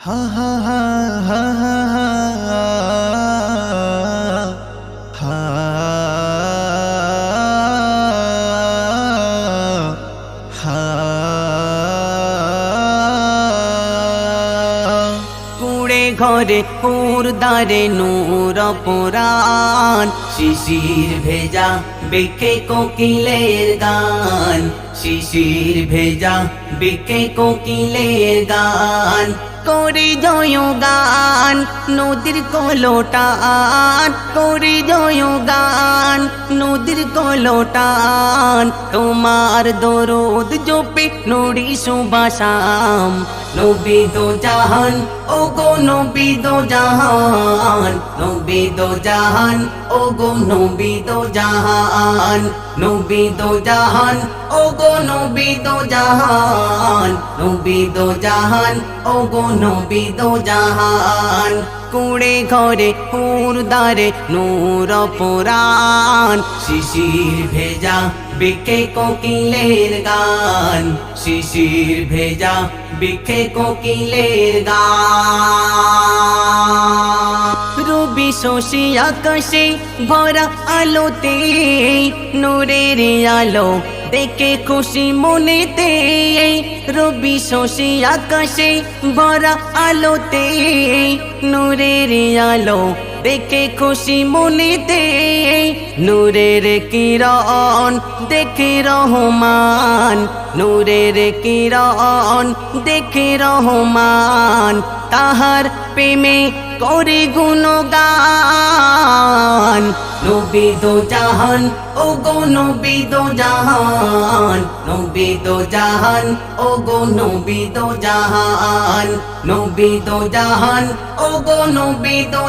হা হা হা হা হা হা হা কুড়ে ঘরে পুরদারে নূর পুরাণ শিশির ভেজা বেকে কোকিলের গান। শিশির ভেজা বেকে কোকিলের গান। করে জয় গান নদীর কলোটান। করে জয় গান নদীর কলোটান। তোমার দরদ জোপে নড়ি সুবাসাম। নবী দো জাহান ও গো নবী দো জাহান, নবী দো জাহান ও গো নবী দো জাহান, নবী দো জাহান ও গো নবী দো জাহান, নবী দো জাহান ও গো নবী দো জাহান। কুড়ে ঘরে পুরদারে নূর পুরাণ, শিশির ভেজা বিকে কোকিলের গান, শিশির ভেজা বিকে কোকিলের গান। রবি শশী আকাশে ভরা আলোতে, নূরের আলো দেখে খুশি মনেতে। রবি শশী আকাশে ভরা আলোতে, নূরের আলো দেখে খুশি মনেতে, নূরের কিরণ, দেখে রহমান। নূরের কিরণ, দেখে রহমান। তাহার প্রেমে করে গুণগান। নবী দো জাহান, ও গো নবী দো জাহান। নবী দো জাহান, ও গো নবী জাহান। নবী দো জাহান, ও গো নবী দো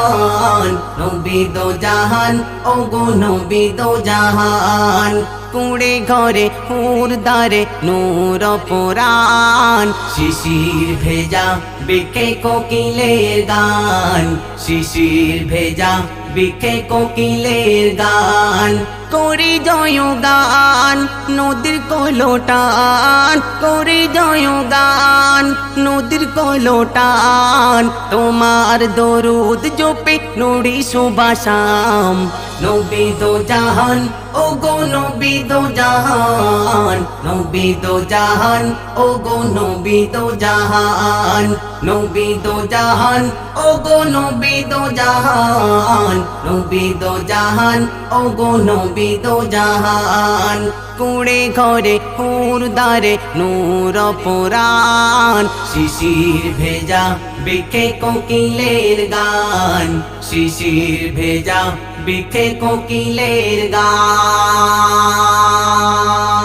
জাহান, নবী দো জাহান ও গো নবী দো জাহান। কুড়ে ঘরে হুরদারে নূর পুরাণ শিশির ভেজা বিকে কোকিলের গান। শিশির ভেজা বিকে কোকিলের গান। করি জয়গান নদীর কলোটান করি জয়গান নদীর কলোটান তোমার দরুদ জোপে নড়ি সুবাসাম, নবী দো জাহান ও গো নবী দো জাহান, নবী দো জাহান ও গো নবী দো জাহান, নবী দো জাহান ও গো নবী দো জাহান, নবী দো জাহান ও গো নবী দো জাহান। কুড়ে ঘরে হুরদারে নূর পুরাণ শিশির ভেজা বিখে কোকিলের গান। শিশির ভেজা বিখে কোকিলের গান।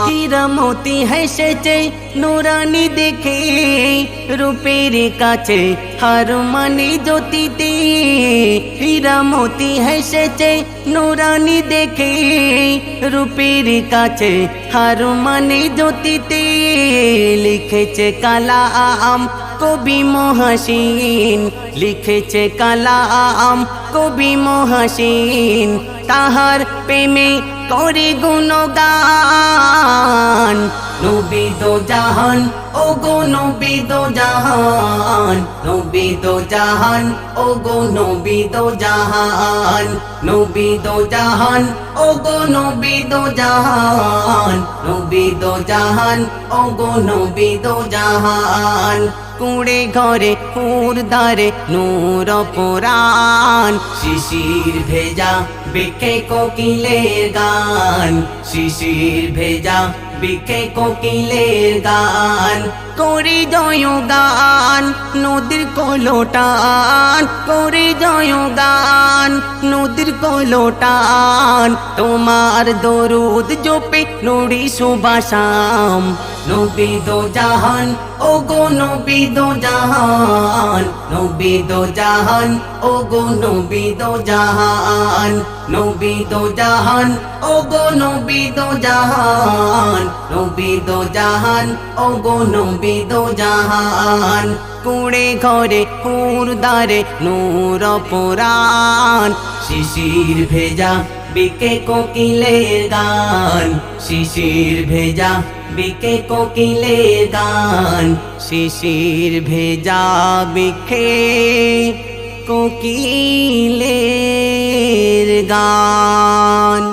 হীরামতি হেসেছে, নুরানি দেখে রূপের কাছে হার জ্যোতিতে হীরামতি হেসেছে, নুরানি দেখে। রূপের কাছে হার জ্যোতিতে লিখেছে কালাম কবি মহাসিন। লিখেছে কালাম কবি মহাসিন। তাহার প্রেমে করে গুণগান। নবী জাহান ও গো নবী জাহান, নবী দো জাহান ও গো নবী জাহান, নবী দো জাহান ও গো নবী জাহান, নবী দো জাহান ও গো নবী দো জাহান। কুড়ে ঘরে হুরদারে নূর পুরাণ শিশির ভেজা বিকে কোকিলের গান। শিশির ভেজা বিকে কোকিলের গান। করে জয় গান নদীর কলোটান। করে জয় গান নদীর কলোটান। তোমার দরুদ জোপে নড়ি সুবাসাম নবী দো জাহান ও গো নবী দো জাহান, নবী দো জাহান ও গো নবী দো জাহান, নবী দো জাহান ও গো নবী দো জাহান, নবী দো জাহান ও গো নবী দো জাহান। কুড়ে ঘরে হুরদারে নূর পুরাণ, শিশির ভেজা বিকে কোকিলের গান শিশির ভেজা। বিকে কোকিলের গান শিশির ভেজা বিখে কোকিলের গান